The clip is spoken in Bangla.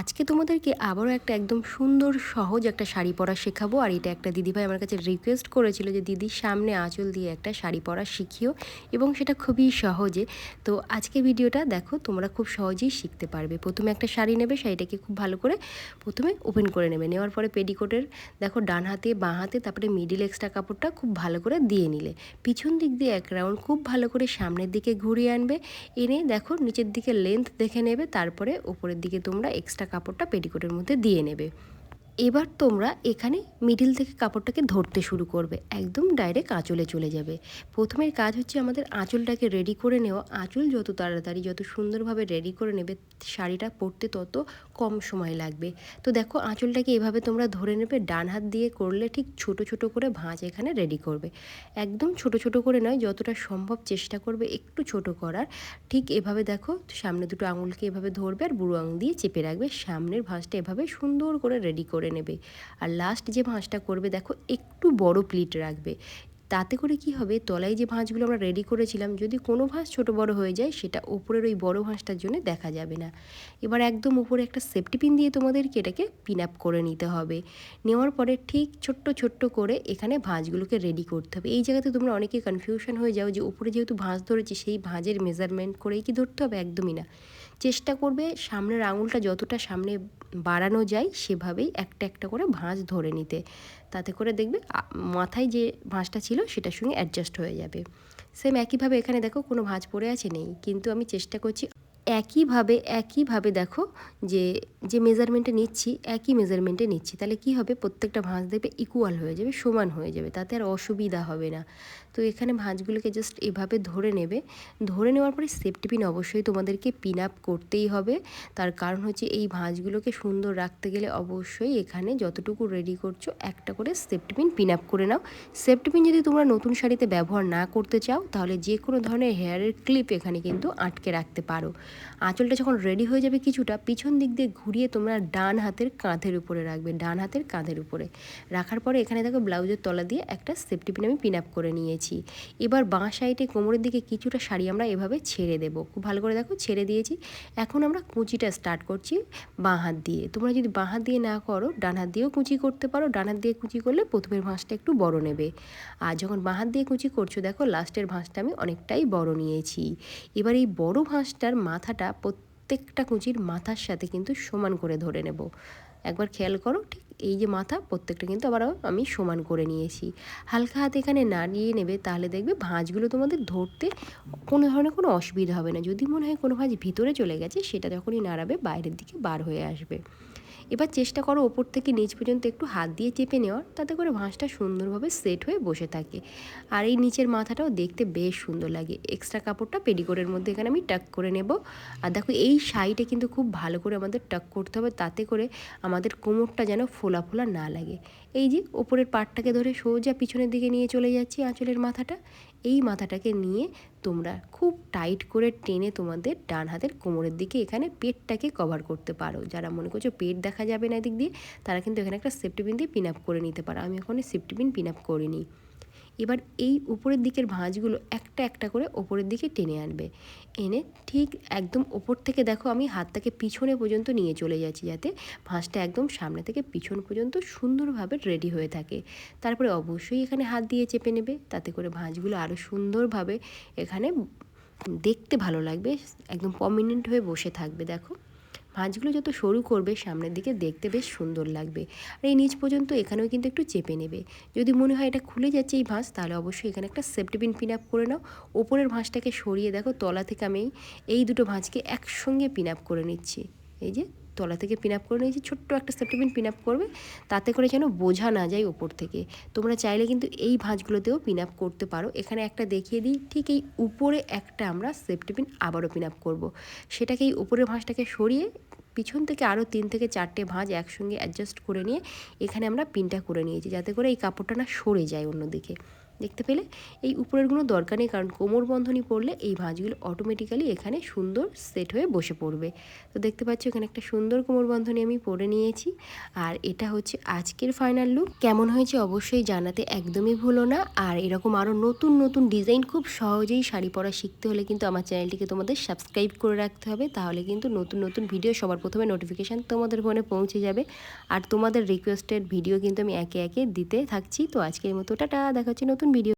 আজকে তোমাদেরকে আবারও একটা একদম সুন্দর, সহজ একটা শাড়ি পরা শেখাবো। আর এটা একটা দিদিভাই আমার কাছে রিকোয়েস্ট করেছিল যে দিদির সামনে আঁচল দিয়ে একটা শাড়ি পরা শিখিও। এবং সেটা খুবই সহজে। তো আজকে ভিডিওটা দেখো, তোমরা খুব সহজেই শিখতে পারবে। প্রথমে একটা শাড়ি নেবে, শাড়িটাকে খুব ভালো করে প্রথমে ওপেন করে নেবে। নেওয়ার পরে পেডিকোটের দেখো, ডান হাতে, বাঁ হাতে, তারপরে মিডিল এক্সট্রা কাপড়টা খুব ভালো করে দিয়ে নিলে। পিছন দিক দিয়ে এক রাউন্ড খুব ভালো করে সামনের দিকে ঘুরিয়ে আনবে। এনে, দেখো, নিচের দিকে লেন্থ দেখে নেবে। তারপরে ওপরের দিকে তোমরা এক্সট্রা কাপড়টা পেটিকোটের মধ্যে দিয়ে নেবে। এবার তোমরা এখানে মিডিল থেকে কাপড়টাকে ধরতে শুরু করবে। একদম ডাইরেক্ট আঁচলে চলে যাবে। প্রথমের কাজ হচ্ছে আমাদের আঁচলটাকে রেডি করে নেওয়া। আঁচল যত তাড়াতাড়ি, যত সুন্দরভাবে রেডি করে নেবে, শাড়িটা পরতে তত কম সময় লাগবে। তো দেখো, আঁচলটাকে এভাবে তোমরা ধরে নেবে, ডান হাত দিয়ে করলে ঠিক ছোট ছোট করে ভাঁজ এখানে রেডি করবে। একদম ছোট ছোট করে নয়, যতটা সম্ভব চেষ্টা করবে একটু ছোট করার। ঠিক এভাবে দেখো, সামনে দুটো আঙুলকে এভাবে ধরবে আর বুড়ো আঙুল দিয়ে চেপে রাখবে। সামনের ভাঁজটা এভাবে সুন্দর করে রেডি করে নেবে। আর লাস্ট যে ভাঁজটা করবে, দেখো একটু বড় প্লিট রাখবে। তাতে করে কি হবে? তলায় যে ভাঁজগুলো আমরা রেডি করেছিলাম, যদি কোনো ভাঁজ ছোট বড় হয়ে যায়, সেটা ওপরের ওই বড় ভাঁজটার জন্য দেখা যাবে না। এবার একদম উপরে একটা সেফটি পিন দিয়ে তোমাদেরকে এটাকে পিন আপ করে নিতে হবে। নেওয়ার পরে ঠিক ছোট্ট ছোট্ট করে এখানে ভাঁজগুলোকে রেডি করতে হবে। এই জায়গাতে তোমরা অনেকে কনফিউশন হয়ে যাও যে উপরে যেহেতু ভাঁজ ধরেছি, সেই ভাঁজের মেজারমেন্ট করেই কি ধরতে হবে? একদমই না। চেষ্টা করবে সামনের আঙুলটা যতটা সামনে বাড়ানো যায় সেভাবেই একটা একটা করে ভাঁজ ধরে নিতে। তাতে করে দেখবে মাথায় যে ভাঁজটা ছিল সেটার সঙ্গে অ্যাডজাস্ট হয়ে যাবে। সেম একইভাবে এখানে দেখো কোনো ভাঁজ পড়ে আছে নেই। কিন্তু আমি চেষ্টা করছি একইভাবে একইভাবে দেখো যে যে মেজারমেন্টে নিচ্ছি, একই মেজারমেন্টে নিচ্ছি। তাহলে কি হবে? প্রত্যেকটা ভাঁজ দেখবে ইকুয়াল হয়ে যাবে, সমান হয়ে যাবে। তাতে আর অসুবিধা হবে না। তো এখানে ভাঁজগুলোকে জাস্ট এভাবে ধরে নেবে। ধরে নেওয়ার পরে সেফটি পিন অবশ্যই তোমাদেরকে পিন আপ করতেই হবে। তার কারণ হচ্ছে এই ভাঁজগুলোকে সুন্দর রাখতে গেলে অবশ্যই এখানে যতটুকু রেডি করছ একটা করে সেফটি পিন পিন আপ করে নাও। সেফটি পিন যদি তোমরা নতুন শাড়িতে ব্যবহার না করতে চাও, তাহলে যে কোনো ধরনের হেয়ারের ক্লিপ এখানে কিন্তু আটকে রাখতে পারো। আঁচলটা যখন রেডি হয়ে যাবে কিছুটা, পিছন দিক দিয়ে ঘুরিয়ে তোমরা ডান হাতের কাঁধের উপরে রাখবে, ডান হাতের কাঁধের উপরে। রাখার পরে এখানে দেখো ব্লাউজের তলা দিয়ে একটা সেফটি পিন আমি পিন আপ করে নিয়েছি। এবার বাঁ সাইডে কোমরের দিকে কিছুটা শাড়ি আমরা এভাবে ছেড়ে দেবো। খুব ভালো করে দেখো, ছেড়ে দিয়েছি। এখন আমরা কুঁচিটা স্টার্ট করছি বাঁ হাত দিয়ে। তোমরা যদি বাঁ হাত দিয়ে না করো, ডান হাত দিয়েও কুঁচি করতে পারো। ডান হাত দিয়ে কুঁচি করলে প্রথমের ভাঁজটা একটু বড় নেবে। আর যখন বাঁ হাত দিয়ে কুঁচি করছ, দেখো লাস্টের ভাঁজটা আমি অনেকটাই বড় নিয়েছি। এবার এই বড় ভাঁজটার মাথাটা প্রত্যেকটা কুঁচির মাথার সাথে কিন্তু সমান করে ধরে নেব। একবার খেয়াল করো, ঠিক এই যে মাথা, প্রত্যেকটা কিন্তু আবার আমি সমান করে নিয়েছি। হালকা হাতে এখানে নাড়িয়ে নেবে, তাহলে দেখবে ভাঁজগুলো তোমাদের ধরতে কোনো ধরনের কোনো অসুবিধা হবে না। যদি মনে হয় কোনো ভাঁজ ভিতরে চলে গেছে, সেটা যখনই নাড়াবে, বাইরের দিকে বার হয়ে আসবে। এবার চেষ্টা করো ওপর থেকে নিচ পর্যন্ত একটু হাত দিয়ে চেপে নেওয়ার, তাতে করে ভাঁজটা সুন্দরভাবে সেট হয়ে বসে থাকে। আর এই নিচের মাথাটাও দেখতে বেশ সুন্দর লাগে। এক্সট্রা কাপড়টা পেডিকোটের মধ্যে এখানে আমি টাক করে নেব। আর দেখো এই সাইডে কিন্তু খুব ভালো করে আমাদের টাক করতে হবে, তাতে করে আমাদের কোমরটা যেন ফোলা ফোলা না লাগে। এই যে ওপরের পাটটাকে ধরে সোজা পিছনের দিকে নিয়ে চলে যাচ্ছি আঁচলের মাথাটা। এই মাথাটাকে নিয়ে তোমরা খুব টাইট করে টেনে তোমাদের ডান হাতের কোমরের দিকে এখানে পেটটাকে কভার করতে পারো। যারা মনে করছ পেট দেখা যাবে না এদিক দিয়ে, তারা কিন্তু এখানে একটা সেফটি পিন দিয়ে পিন আপ করে নিতে পারো। আমি ওখানে সেফটি পিন পিন আপ করিনি। এবার এই উপরের দিকের ভাঁজগুলো একটা একটা করে ওপরের দিকে টেনে আনবে। এনে ঠিক একদম ওপর থেকে দেখো আমি হাতটাকে পিছনে পর্যন্ত নিয়ে চলে যাচ্ছি যাতে ভাঁজটা একদম সামনে থেকে পিছন পর্যন্ত সুন্দরভাবে রেডি হয়ে থাকে। তারপরে অবশ্যই এখানে হাত দিয়ে চেপে নেবে, তাতে করে ভাঁজগুলো আরও সুন্দরভাবে এখানে দেখতে ভালো লাগবে, একদম পমিনেন্ট হয়ে বসে থাকবে, দেখো। ভাঁজগুলো যত সরু করবে, সামনের দিকে দেখতে বেশ সুন্দর লাগবে। আর এই নিচ পর্যন্ত এখানেও কিন্তু একটু চেপে নেবে। যদি মনে হয় এটা খুলে যাচ্ছে এই ভাঁজ, তাহলে অবশ্যই এখানে একটা সেফটি পিন পিন আপ করে নাও। ওপরের ভাঁজটাকে সরিয়ে দেখো, তলা থেকে আমি এই দুটো ভাঁজকে একসঙ্গে পিন আপ করে নিচ্ছি। এই যে তলা থেকে পিন আপ করে নিয়েছি ছোট্ট একটা সেফটি পিন আপ করবে, তাতে করে যেন বোঝা না যায় ওপর থেকে। তোমরা চাইলে কিন্তু এই ভাঁজগুলোতেও পিন আপ করতে পারো। এখানে একটা দেখিয়ে দিই, ঠিক এই উপরে একটা আমরা সেফটি পিন আবারও পিন আপ করব। সেটাকে এই উপরের ভাঁজটাকে সরিয়ে পিছন থেকে আরও তিন থেকে চারটে ভাঁজ একসঙ্গে অ্যাডজাস্ট করে নিয়ে এখানে আমরা পিনটা করে নিয়েছি, যাতে করে এই কাপড়টা না সরে যায় অন্যদিকে। দেখতে পেলে? এই উপরেরগুলো দরকার নেই কারণ কোমর বন্ধনী পরলে এই ভাঁজগুলো অটোমেটিক্যালি এখানে সুন্দর সেট হয়ে বসে পড়বে। তো দেখতে পাচ্ছ এখানে একটা সুন্দর কোমর বন্ধনী আমি পরে নিয়েছি। আর এটা হচ্ছে আজকের ফাইনাল লুক কেমন হয়েছে অবশ্যই জানাতে একদমই ভুলো না। আর এরকম আরও নতুন নতুন ডিজাইন খুব সহজেই শাড়ি পরা শিখতে হলে কিন্তু আমার চ্যানেলটিকে তোমাদের সাবস্ক্রাইব করে রাখতে হবে। তাহলে কিন্তু নতুন নতুন ভিডিও সবার প্রথমে নোটিফিকেশান তোমাদের ফোনে পৌঁছে যাবে। আর তোমাদের রিকোয়েস্টেড ভিডিও কিন্তু আমি একে একে দিতে থাকছি। তো আজকের মতো টাটা। দেখা হচ্ছে নতুন ভিডিও